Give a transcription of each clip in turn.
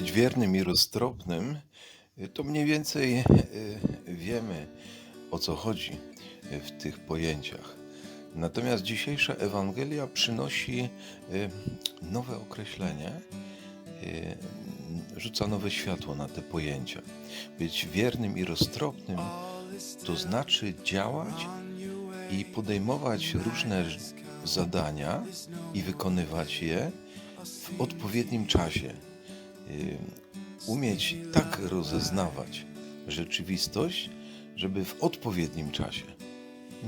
być wiernym i roztropnym, to mniej więcej y, wiemy o co chodzi w tych pojęciach. Natomiast dzisiejsza Ewangelia przynosi y, nowe określenie, y, rzuca nowe światło na te pojęcia. Być wiernym i roztropnym to znaczy działać i podejmować różne zadania i wykonywać je w odpowiednim czasie. Y, Umieć tak rozeznawać rzeczywistość, żeby w odpowiednim czasie,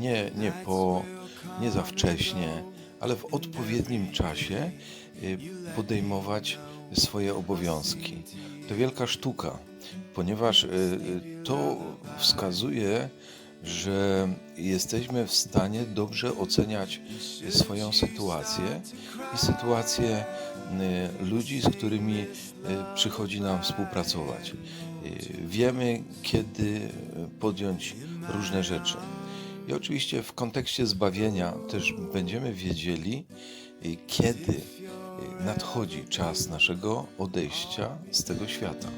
nie, nie po, nie za wcześnie, ale w odpowiednim czasie y, podejmować swoje obowiązki. To wielka sztuka, ponieważ y, to wskazuje, że jesteśmy w stanie dobrze oceniać swoją sytuację i sytuację ludzi, z którymi y, przychodzi nam współpracować. Y, Wiemy, kiedy y, podjąć różne rzeczy. I oczywiście w kontekście zbawienia też będziemy wiedzieli, kiedy nadchodzi czas naszego odejścia z tego świata.